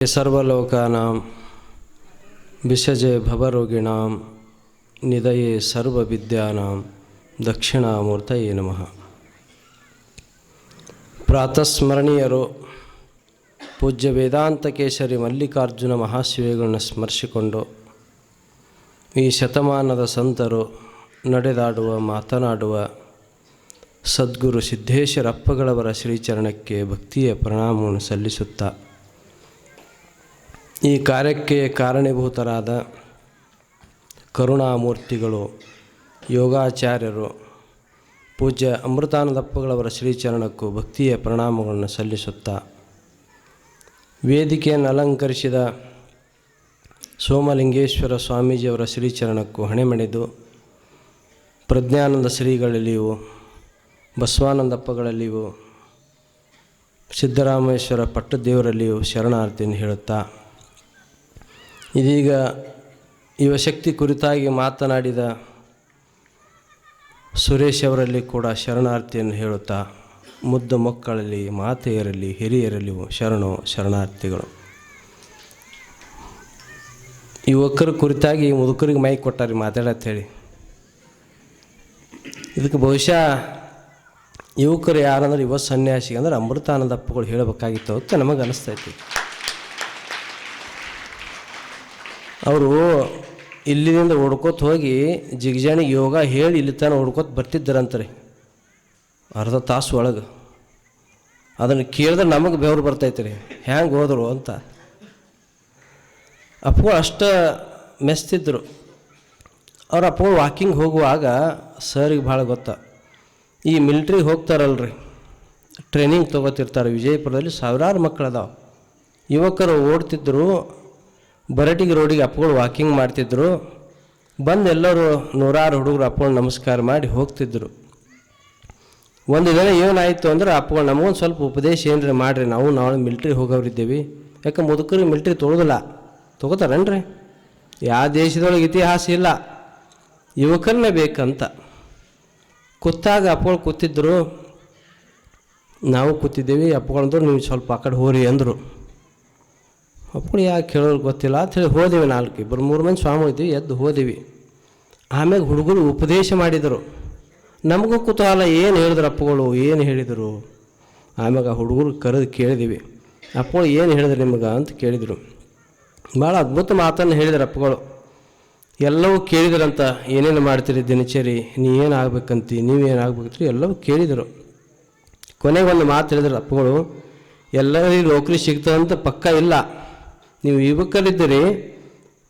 ಸರ್ವಲೋಕಾನಾಂ ವಿಷಜೆ ಭವರೋಗಿಣಾಂ ನಿಧಯೇ ಸರ್ವವಿದ್ಯಾನಾಂ ದಕ್ಷಿಣಾಮೂರ್ತಯೇ ನಮಃ ಪ್ರಾತಸ್ಮರಣೀಯರು ಪೂಜ್ಯ ವೇದಾಂತ ಕೇಸರಿ ಮಲ್ಲಿಕಾರ್ಜುನ ಮಹಾಶಿವೆಗಳನ್ನು ಸ್ಮರಿಸಿಕೊಂಡು ಈ ಶತಮಾನದ ಸಂತರು ನಡೆದಾಡುವ, ಮಾತನಾಡುವ ಸದ್ಗುರು ಸಿದ್ದೇಶ್ವರಪ್ಪಗಳವರ ಶ್ರೀಚರಣಕ್ಕೆ ಭಕ್ತಿಯ ಪ್ರಣಾಮವನ್ನು ಸಲ್ಲಿಸುತ್ತಾ ಈ ಕಾರ್ಯಕ್ಕೆ ಕಾರಣೀಭೂತರಾದ ಕರುಣಾಮೂರ್ತಿಗಳು, ಯೋಗಾಚಾರ್ಯರು, ಪೂಜ್ಯ ಅಮೃತಾನಂದಪ್ಪಗಳವರ ಶ್ರೀಚರಣಕ್ಕೂ ಭಕ್ತಿಯ ಪ್ರಣಾಮಗಳನ್ನು ಸಲ್ಲಿಸುತ್ತಾ ವೇದಿಕೆಯನ್ನು ಅಲಂಕರಿಸಿದ ಸೋಮಲಿಂಗೇಶ್ವರ ಸ್ವಾಮೀಜಿಯವರ ಶ್ರೀಚರಣಕ್ಕೂ ಹಣೆಮಣೆದು ಪ್ರಜ್ಞಾನಂದ ಶ್ರೀಗಳಲ್ಲಿಯೂ, ಬಸವಾನಂದಪ್ಪಗಳಲ್ಲಿಯೂ, ಸಿದ್ದರಾಮೇಶ್ವರ ಪಟ್ಟದೇವರಲ್ಲಿಯೂ ಶರಣಾರ್ಥಿಯನ್ನು ಹೇಳುತ್ತಾ ಇದೀಗ ಯುವಶಕ್ತಿ ಕುರಿತಾಗಿ ಮಾತನಾಡಿದ ಸುರೇಶ್ ಅವರಲ್ಲಿ ಕೂಡ ಶರಣಾರ್ಥಿಯನ್ನು ಹೇಳುತ್ತಾ, ಮುದ್ದು ಮಕ್ಕಳಲ್ಲಿ, ಮಾತೆಯರಲ್ಲಿ, ಹಿರಿಯರಲ್ಲಿ ಶರಣು, ಶರಣಾರ್ಥಿಗಳು. ಯುವಕರ ಕುರಿತಾಗಿ ಮುದುಕರಿಗೆ ಮೈ ಕೊಟ್ಟಾರೆ ಮಾತಾಡತ್ತೇಳಿ ಇದಕ್ಕೆ ಬಹುಶಃ ಯುವಕರು ಯಾರಂದ್ರೆ ಯುವ ಸನ್ಯಾಸಿ ಅಂದ್ರೆ ಅಮೃತಾನಂದಪ್ಪಗಳು ಹೇಳಬೇಕಾಗಿತ್ತು ಅಂತ ನಮಗೆ ಅನಿಸ್ತೈತಿ ಅವರು ಇಲ್ಲಿಂದ ಓಡ್ಕೋತ ಹೋಗಿ ಜಿಗ್ಜಾಣಿಗೆ ಯೋಗ ಹೇಳಿ ಇಲ್ಲಿ ತಾನು ಓಡ್ಕೋತ ಬರ್ತಿದ್ದರಂತಾರೆ. ಅರ್ಧ ತಾಸು ಒಳಗೆ. ಅದನ್ನು ಕೇಳಿದ್ರೆ ನಮಗೆ ಬೆವರು ಬರ್ತೈತೆ ರೀ ಹ್ಯಾಂಗೆ ಹೋದರು ಅಂತ. ಅಪ್ಪು ಅಷ್ಟು ಮೆಸ್ತಿದ್ರು. ಅವ್ರ ಅಪ್ಪ ವಾಕಿಂಗ್ ಹೋಗುವಾಗ ಸರಿಗೆ ಭಾಳ ಗೊತ್ತ. ಈ ಮಿಲ್ಟ್ರಿಗೆ ಹೋಗ್ತಾರಲ್ರಿ. ಟ್ರೈನಿಂಗ್ ತೊಗೋತಿರ್ತಾರೆ. ವಿಜಯಪುರದಲ್ಲಿ ಸಾವಿರಾರು ಮಕ್ಕಳು ಅದಾವೆ ಯುವಕರು ಓಡ್ತಿದ್ದರು ಬರಟಿಗೆ ರೋಡಿಗೆ ಅಪ್ಪಗಳು ವಾಕಿಂಗ್ ಮಾಡ್ತಿದ್ರು. ಬಂದು ಎಲ್ಲರೂ ನೂರಾರು ಹುಡುಗರು ಅಪ್ಪಗಳು ನಮಸ್ಕಾರ ಮಾಡಿ ಹೋಗ್ತಿದ್ರು. ಒಂದು ದಿನ ಏನಾಯಿತು ಅಂದ್ರೆ ಅಪ್ಪಗಳು ನಮಗೊಂದು ಸ್ವಲ್ಪ ಉಪದೇಶ ಏನ್ರಿ ಮಾಡಿರಿ, ನಾವು ನಾವು ಮಿಲ್ಟ್ರಿ ಹೋಗೋರಿದ್ದೀವಿ ಯಾಕೆ ಮುದುಕರಿಗೆ ಮಿಲ್ಟ್ರಿ ತೊಗೊಳೋದಿಲ್ಲ ತೊಗೋತಾರೇನ್ರಿ? ಯಾವ ದೇಶದೊಳಗೆ ಇತಿಹಾಸ ಇಲ್ಲ. ಯುವಕರನ್ನೇ ಬೇಕಂತ. ಕೂತಾಗ ಅಪ್ಪಗಳು ಕೂತಿದ್ರು. ನಾವು ಕೂತಿದ್ದೇವೆ, ಅಪ್ಪಗಳಂದ್ರು, ನೀವು ಸ್ವಲ್ಪ ಆ ಕಡೆ ಹೋರಿ ಅಂದರು. ಅಪ್ಪಗಳು ಯಾಕೆ ಕೇಳೋರು ಗೊತ್ತಿಲ್ಲ ಅಂತ ಹೇಳಿ ಹೋದೆವು ನಾಲ್ಕು ಇಬ್ಬರು, ಮೂರು ಮಂದಿ ಸ್ವಾಮಿ ಇದ್ದೀವಿ ಎದ್ದು ಹೋದೆವಿ. ಆಮ್ಯಾಗ ಹುಡುಗರು ಉಪದೇಶ ಮಾಡಿದರು. ನಮಗೂ ಕುತೂಹಲ, ಏನು ಹೇಳಿದ್ರು ಅಪ್ಪಗಳು, ಏನು ಹೇಳಿದರು? ಆಮ್ಯಾಗ ಹುಡುಗರು ಕರೆದು ಕೇಳಿದಿವಿ. ಅಪ್ಪಗಳು ಏನು ಹೇಳಿದ್ರು ನಿಮಗೆ ಅಂತ ಕೇಳಿದರು. ಭಾಳ ಅದ್ಭುತ ಮಾತನ್ನು ಹೇಳಿದ್ರು ಅಪ್ಪಗಳು. ಎಲ್ಲವೂ ಕೇಳಿದ್ರಂತ, ಏನೇನು ಮಾಡ್ತೀರಿ ದಿನಚರಿ? ನೀ ಏನು ಆಗ್ಬೇಕಂತಿ? ನೀವೇನು ಆಗ್ಬೇಕ್ರಿ ಎಲ್ಲವೂ ಕೇಳಿದರು. ಕೊನೆಗೆ ಒಂದು ಮಾತು ಹೇಳಿದ್ರು ಅಪ್ಪಗಳು ಎಲ್ಲರಿಗೂ ನೌಕರಿ ಸಿಗ್ತದಂತ ಪಕ್ಕ ಇಲ್ಲ. ನೀವು ಯುವಕರಿದ್ದರೆ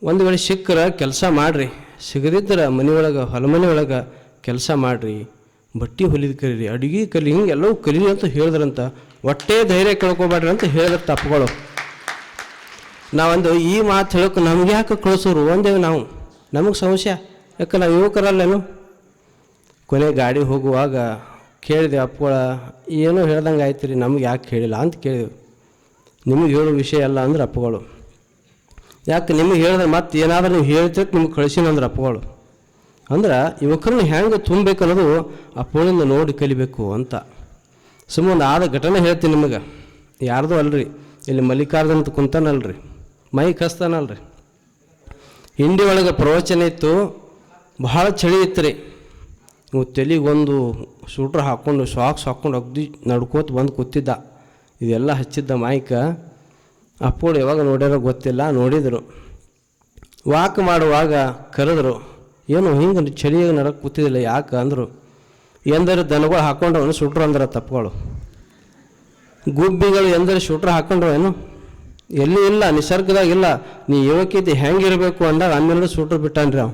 ಒಂದು ವೇಳೆ ಸಿಕ್ಕರ ಕೆಲಸ ಮಾಡಿರಿ. ಸಿಗದಿದ್ದರೆ ಮನೆಯೊಳಗೆ ಹೊಲಮನೆ ಒಳಗೆ ಕೆಲಸ ಮಾಡಿರಿ. ಬಟ್ಟೆ ಹೊಲಿದು ಕಲೀರಿ ಅಡುಗೆ ಕಲಿ ಹಿಂಗೆ ಎಲ್ಲವೂ ಕಲೀರಿ ಅಂತ ಹೇಳಿದ್ರಂತ ಒಟ್ಟೇ ಧೈರ್ಯ ಕೇಳ್ಕೊಬೇಡ್ರಿ ಅಂತ ಹೇಳಿದ್ರೆ ತಪ್ಪುಗಳು. ನಾವೊಂದು ಈ ಮಾತು ಹೇಳೋಕೆ ನಮ್ಗೆ ಯಾಕೆ ಕಳಿಸೋರು? ಒಂದೇವು ನಾವು. ನಮಗೆ ಸಮಸ್ಯೆ. ಯಾಕೆ ನಾವು ಯುವಕರಲ್ಲೇನು? ಕೊನೆ ಗಾಡಿ ಹೋಗುವಾಗ ಕೇಳಿದೆ, ಅಪ್ಪಗಳ, ಏನೋ ಹೇಳ್ದಂಗೆ ಆಯ್ತು ರೀ ನಮ್ಗೆ ಯಾಕೆ ಹೇಳಿಲ್ಲ? ಅಂತ ಕೇಳಿದೆವು. ನಿಮಗೆ ಹೇಳೋ ವಿಷಯ ಅಲ್ಲ ಅಂದ್ರೆ ಅಪ್ಪಗಳು. ಯಾಕೆ ನಿಮಗೆ ಹೇಳಿದ್ರೆ ಮತ್ತೆ ಏನಾದರೂ ನೀವು ಹೇಳ್ತಿರ್ ನಿಮ್ಗೆ ಕಳಿಸಿನಂದ್ರೆ ಅಪ್ಪಗಳು. ಅಂದ್ರೆ ಯುವಕರನ್ನ ಹೆಂಗೆ ತುಂಬಬೇಕು ಅನ್ನೋದು ಅಪ್ಪಗಳಿಂದ ನೋಡಿ ಕಲಿಬೇಕು ಅಂತ. ಸುಮ್ಮನೆ ಆದ ಘಟನೆ ಹೇಳ್ತೀನಿ ನಿಮಗೆ. ಯಾರ್ದು ಅಲ್ರಿ, ಇಲ್ಲಿ ಮಲ್ಲಿಕಾರ್ಜುನ ಕುಂತಾನಲ್ರಿ, ಮೈ ಕಸ್ತಾನಲ್ರಿ. ಹಿಂಡಿ ಒಳಗೆ ಪ್ರವಚನ ಇತ್ತು, ಬಹಳ ಚಳಿ ಇತ್ತು ರೀ ಇವು ತಲೆಗೊಂದು ಸೂಟ್ರ್ ಹಾಕ್ಕೊಂಡು ಸಾಕ್ಸ್ ಹಾಕ್ಕೊಂಡು ಅಗ್ದಿ ನಡ್ಕೋತ ಬಂದು ಕೂತಿದ್ದ. ಇದೆಲ್ಲ ಹಚ್ಚಿದ್ದ ಮಾಯ್ಕ. ಅಪ್ಪಗಳು ಯಾವಾಗ ನೋಡ್ಯಾರೋ ಗೊತ್ತಿಲ್ಲ, ನೋಡಿದರು. ವಾಕ್ ಮಾಡುವಾಗ ಕರೆದ್ರು, ಏನು, ಹಿಂಗೆ ಚಳಿಯಾಗಿ ನಡಕ್ಕೆ ಕೂತಿದ್ದಿಲ್ಲ, ಯಾಕೆ? ಅಂದರು. ಎಂದರೆ ದನಗಳು ಹಾಕ್ಕೊಂಡವನು ಸುಟ್ರು ಅಂದ್ರೆ ತಪ್ಪುಗಳು. ಗುಬ್ಬಿಗಳು ಎಂದರೆ ಶೂಟ್ರ್ ಹಾಕೊಂಡ್ರು ಏನು ಎಲ್ಲಿ ಇಲ್ಲ, ನಿಸರ್ಗದಾಗ ಇಲ್ಲ. ನೀ ಯುವಕಿದ್ದು ಹೆಂಗಿರಬೇಕು ಅಂದಾಗ ಆಮೇಲೆ ಸುಟ್ರು ಬಿಟ್ಟಾನ್ರಿ ಅವ.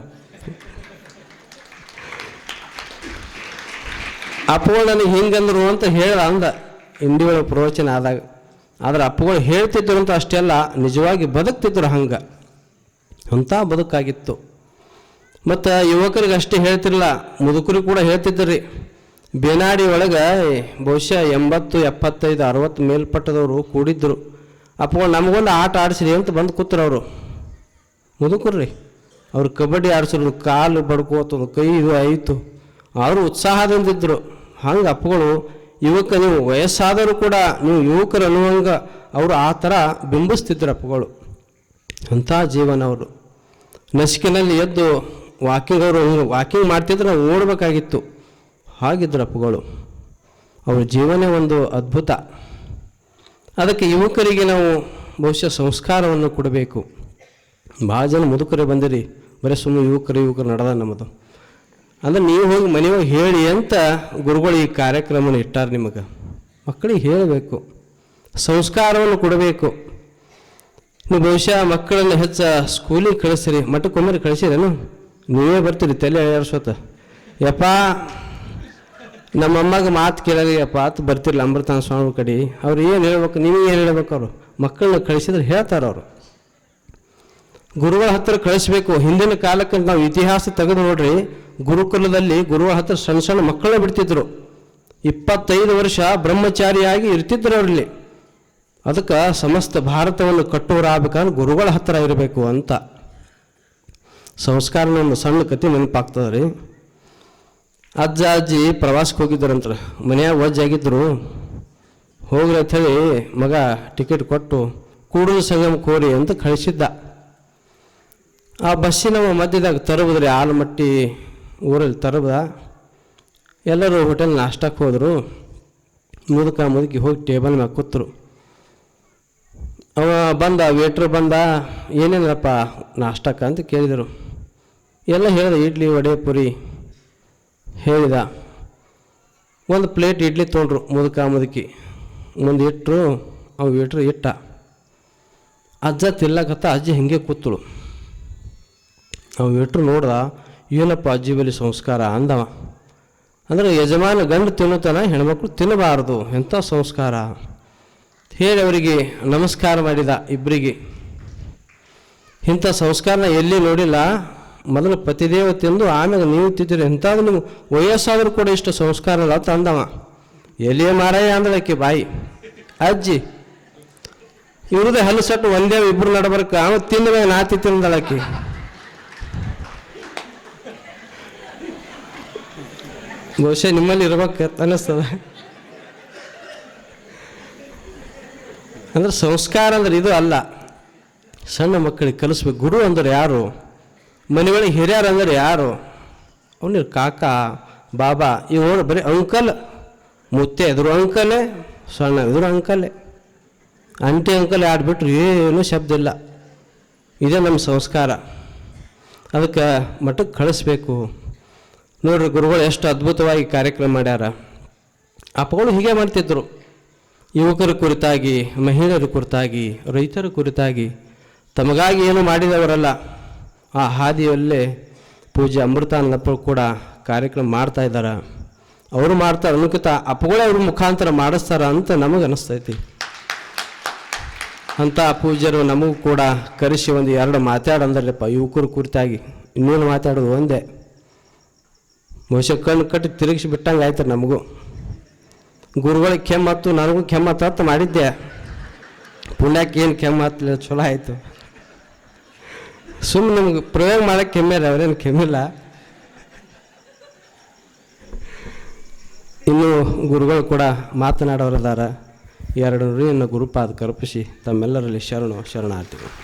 ಅಪ್ಪಗಳು ನನಗೆ ಹಿಂಗಂದ್ರು ಅಂತ ಹೇಳ ಅಂದ. ಇಂಡಿಗಳ ಪ್ರವಚನ ಆದಾಗ. ಆದ್ರೆ ಅಪ್ಪಗಳು ಹೇಳ್ತಿದ್ರು ಅಂತ ಅಷ್ಟೆಲ್ಲ ನಿಜವಾಗಿ ಬದುಕ್ತಿದ್ರು ಹಂಗೆ. ಅಂತ ಬದುಕಾಗಿತ್ತು. ಮತ್ತು ಯುವಕರಿಗೆ ಅಷ್ಟೇ ಹೇಳ್ತಿರಲ್ಲ ಮುದುಕರು ಕೂಡ ಹೇಳ್ತಿದ್ರಿ, ಬೇನಾಡಿ ಒಳಗೆ ಬಹುಶಃ ಎಂಬತ್ತು, ಎಪ್ಪತ್ತೈದು, ಅರವತ್ತು ಮೇಲ್ಪಟ್ಟದವರು ಕೂಡಿದ್ದರು ಅಪ್ಪಗಳು ನಮಗೊಂದು ಆಟ ಆಡಿಸ್ರಿ ಅಂತ ಬಂದು ಕೂತ್ರು ಅವರು. ಮುದುಕರು ರೀ, ಅವ್ರು ಕಬಡ್ಡಿ ಆಡಿಸಿದ್ರು ಕಾಲು ಬಡ್ಕೋತದು ಕೈ ಇದು ಆಯಿತು. ಅವರು ಉತ್ಸಾಹದಿಂದಿದ್ದರು ಹಂಗೆ ಅಪ್ಪಗಳು ಯುವಕ ನೀವು ವಯಸ್ಸಾದರೂ ಕೂಡ ನೀವು ಯುವಕರು ಅನ್ನುವಂಗ ಅವರು ಆ ಥರ ಬಿಂಬಿಸ್ತಿದ್ರು ಅಪ್ಪಗಳು. ಅಂಥ ಜೀವನ ಅವರು. ನಸಿಕಿನಲ್ಲಿ ಎದ್ದು ವಾಕಿಂಗ್ ಅವರು ವಾಕಿಂಗ್ ಮಾಡ್ತಿದ್ರೆ ನಾವು ಓಡಬೇಕಾಗಿತ್ತು. ಹಾಗಿದ್ರು ಅಪ್ಪಗಳು. ಅವ್ರ ಜೀವನೇ ಒಂದು ಅದ್ಭುತ. ಅದಕ್ಕೆ ಯುವಕರಿಗೆ ನಾವು ಬಹುಶಃ ಸಂಸ್ಕಾರವನ್ನು ಕೊಡಬೇಕು. ಭಾಳ ಜನ ಮುದುಕರೇ ಬಂದಿರಿ. ಬರೀ ಸುಮ್ಮನೆ ಯುವಕರು ಯುವಕರು ನಡೆದ ನಮ್ಮದು. ಅಂದ್ರೆ ನೀವು ಹೋಗಿ ಮನೆ ಹೋಗಿ ಹೇಳಿ ಅಂತ ಗುರುಗಳು ಈ ಕಾರ್ಯಕ್ರಮನ ಇಟ್ಟಾರೆ ನಿಮಗೆ. ಮಕ್ಕಳಿಗೆ ಹೇಳಬೇಕು. ಸಂಸ್ಕಾರವನ್ನು ಕೊಡಬೇಕು. ನೀವು ಬಹುಶಃ ಮಕ್ಕಳನ್ನು ಹೆಚ್ಚ ಸ್ಕೂಲಿಗೆ ಕಳಿಸ್ರಿ. ಮಠಕ್ಕೊಮ್ಮರೆ ಕಳಿಸಿರೇನು? ನೀವೇ ಬರ್ತೀರಿ ತಲೆ ಎಳ್ಯಾಡ್ಸೋತ ಯಪ್ಪ ನಮ್ಮಮ್ಮಗೆ ಮಾತು ಕೇಳಲಿ ಯಪ್ಪ ಅಂತ ಬರ್ತಿರಲಿಲ್ಲ ಅಮೃತಾನ ಸ್ವಾಮಿ ಕಡೆ. ಅವ್ರು ಏನು ಹೇಳ್ಬೇಕು? ನೀವು ಏನು ಹೇಳ್ಬೇಕು ಅವರು? ಮಕ್ಕಳನ್ನ ಕಳಿಸಿದ್ರೆ ಹೇಳ್ತಾರೆ ಅವರು. ಗುರುಗಳ ಹತ್ರ ಕಳಿಸ್ಬೇಕು. ಹಿಂದಿನ ಕಾಲಕ್ಕೆ ನಾವು ಇತಿಹಾಸ ತೆಗೆದು ನೋಡ್ರಿ. ಗುರುಕುಲದಲ್ಲಿ ಗುರು ಹತ್ರ ಸಣ್ಣ ಸಣ್ಣ ಮಕ್ಕಳನ್ನ ಬಿಡ್ತಿದ್ರು. ಇಪ್ಪತ್ತೈದು ವರ್ಷ ಬ್ರಹ್ಮಚಾರಿಯಾಗಿ ಇರ್ತಿದ್ರು ಅವರಲ್ಲಿ. ಅದಕ್ಕೆ ಸಮಸ್ತ ಭಾರತವನ್ನು ಕಟ್ಟೋರಾಗಬೇಕಂದ್ರೆ ಗುರುಗಳ ಹತ್ರ ಇರಬೇಕು ಅಂತ. ಸಂಸ್ಕಾರ ನಮ್ಮ ಸಣ್ಣ ಕತೆ ನೆನಪಾಗ್ತದೆ ರೀ ಅಜ್ಜ, ಅಜ್ಜಿ ಪ್ರವಾಸಕ್ಕೆ ಹೋಗಿದ್ದರಂತ್ರ. ಮನ್ಯಾಗ ಒಜ್ಜಾಗಿದ್ದರು ಹೋಗ್ರಿ ಅಂಥೇಳಿ ಮಗ ಟಿಕೆಟ್ ಕೊಟ್ಟು ಕೂಡಲು ಸಂಗಮ ಕೋರಿ ಅಂತ ಕಳಿಸಿದ್ದ. ಆ ಬಸ್ಸಿನ ಮಧ್ಯದಾಗ ತರುವುದ್ರಿ ಆಲಮಟ್ಟಿ ಊರಲ್ಲಿ ತರಬದ ಎಲ್ಲರೂ ಹೋಟೆಲ್ ನಾಷ್ಟಕ್ಕೆ ಹೋದರು. ಮುದುಕ ಮುದುಕಿ ಹೋಗಿ ಟೇಬಲ್ ಮ್ಯಾಗ ಕೂತರು. ಅವ ಬಂದ ವೇಟ್ರ್ ಬಂದ ಏನೇನಪ್ಪ ನಾಷ್ಟಕ್ಕೆ? ಅಂತ ಕೇಳಿದರು. ಎಲ್ಲ ಹೇಳಿದ, ಇಡ್ಲಿ, ವಡೆ, ಪುರಿ. ಹೇಳಿದ. ಒಂದು ಪ್ಲೇಟ್ ಇಡ್ಲಿ ತೊಗೊಂಡ್ರು ಮುದುಕ ಮುದುಕಿ. ಮುಂದೆ ಇಟ್ಟರು ಅವು ವೇಟ್ರ್ ಇಟ್ಟ. ಅಜ್ಜ ತಿಲ್ಲಕತ್ತ ಅಜ್ಜಿ ಹಿಂಗೆ ಕೂತಳು. ಅವ ವೇಟ್ರು ನೋಡ್ದ ಏನಪ್ಪ ಅಜ್ಜಿ ಬಲಿ ಸಂಸ್ಕಾರ ಅಂದವ? ಅಂದ್ರೆ ಯಜಮಾನ ಗಂಡು ತಿನ್ನುತ್ತಾನ, ಹೆಣ್ಮಕ್ಳು ತಿನ್ನಬಾರದು, ಎಂಥ ಸಂಸ್ಕಾರ? ಹೇಳಿ ಅವರಿಗೆ, ನಮಸ್ಕಾರ ಮಾಡಿದ ಇಬ್ಬರಿಗೆ ಇಂಥ ಸಂಸ್ಕಾರನ ಎಲ್ಲಿ ನೋಡಿಲ್ಲ? ಮೊದಲು ಪತಿದೇವ ತಿಂದು ಆಮೇಲೆ ನೀವು ತಿಂತೀರಿ. ಎಂಥದ್ದು ನೀವು ವಯಸ್ಸಾದರೂ ಕೂಡ ಇಷ್ಟು ಸಂಸ್ಕಾರ ಇಲ್ಲ ತಂದವ. ಎಲ್ಲಿಯೇ ಮಾರಾಯ ಅಂದಳಕ್ಕೆ ಬಾಯಿ. ಅಜ್ಜಿ, ಇವ್ರದ್ದು ಹಲಸಟ್ಟು ಒಂದೇ ಇಬ್ಬರು ನಡಬರ್ಕ. ಅವ ತಿಂದ ನಾತಿ ತಿಂದಳಕ್ಕೆ. ಬಹುಶಃ ನಿಮ್ಮಲ್ಲಿ ಇರ್ಬೇಕು ಅನ್ನಿಸ್ತದ. ಅಂದ್ರೆ ಸಂಸ್ಕಾರ ಅಂದ್ರೆ ಇದು ಅಲ್ಲ. ಸಣ್ಣ ಮಕ್ಕಳಿಗೆ ಕಲಿಸ್ಬೇಕು. ಗುರು ಅಂದ್ರೆ ಯಾರು? ಮನೆಯೊಳಗೆ ಹಿರಿಯರು ಅಂದ್ರೆ ಯಾರು? ಅವನಿ ಕಾಕ, ಬಾಬಾ ಇವರು ಬರೀ ಅಂಕಲ್, ಮುತ್ತೆ ಎದುರು ಅಂಕಲೇ ಸಣ್ಣ ಎದುರು ಅಂಕಲೇ. ಅಂಟಿ ಅಂಕಲ್ ಆಡ್ಬಿಟ್ರು, ಏನೂ ಶಬ್ದ ಇಲ್ಲ. ಇದೇ ನಮ್ಮ ಸಂಸ್ಕಾರ. ಅದಕ್ಕೆ ಮಠಕ್ಕೆ ಕಳಿಸ್ಬೇಕು. ನೋಡ್ರಿ ಗುರುಗಳು, ಎಷ್ಟು ಅದ್ಭುತವಾಗಿ ಕಾರ್ಯಕ್ರಮ ಮಾಡ್ಯಾರ. ಅಪ್ಪಗಳು ಹೀಗೆ ಮಾಡ್ತಿದ್ರು. ಯುವಕರ ಕುರಿತಾಗಿ, ಮಹಿಳೆಯರ ಕುರಿತಾಗಿ, ರೈತರ ಕುರಿತಾಗಿ. ತಮಗಾಗಿ ಏನು ಮಾಡಿದವರಲ್ಲ, ಆ ಹಾದಿಯಲ್ಲೇ ಪೂಜೆ ಅಮೃತಾನಂದಪ್ಪರು ಕೂಡ ಕಾರ್ಯಕ್ರಮ ಮಾಡ್ತಾ ಇದ್ದಾರೆ. ಅವರು ಮಾಡ್ತಾರೆ ಅನುಕೂತ ಅಪ್ಪಗಳೇ ಅವ್ರ ಮುಖಾಂತರ ಮಾಡಿಸ್ತಾರ ಅಂತ ನಮಗೆ ಅನಿಸ್ತೈತಿ. ಅಂಥ ಪೂಜ್ಯರು ನಮಗೂ ಕೂಡ ಕರೆಸಿ ಒಂದು ಎರಡು ಮಾತಾಡಂದ್ರಲ್ಲಪ್ಪ, ಯುವಕರು ಕುರಿತಾಗಿ. ಇನ್ನೇನು ಮಾತಾಡೋದು, ಒಂದೇ. ಬಹುಶಃ ಕಣ್ಣು ಕಟ್ಟಿ ತಿರುಗಿಸಿ ಬಿಟ್ಟಂಗೆ ಆಯ್ತು ನಮಗೂ. ಗುರುಗಳಿಗೆ ಕೆಮ್ಮತ್ತು, ನನಗೂ ಕೆಮ್ಮತ್ತ ಮಾಡಿದ್ದೆ. ಪುಣ್ಯಕ್ಕೆ ಏನು ಕೆಮ್ಮತ್ತಲಿಲ್ಲ ಚಲೋ ಆಯಿತು. ಸುಮ್ಮನೆ ನಮ್ಗೆ ಪ್ರಯೋಗ ಮಾಡೋಕ್ಕೆ ಕೆಮ್ಮ್ಯಾರ ಅವ್ರೇನು ಕೆಮ್ಮಿಲ್ಲ ಇನ್ನು ಗುರುಗಳು ಕೂಡ ಮಾತನಾಡೋರದಾರ. ಎರಡು ಇನ್ನು ಗುರುಪಾದ ಕಲ್ಪಿಸಿ ತಮ್ಮೆಲ್ಲರಲ್ಲಿ ಶರಣು, ಶರಣಾರ್ಥಿಗಳು.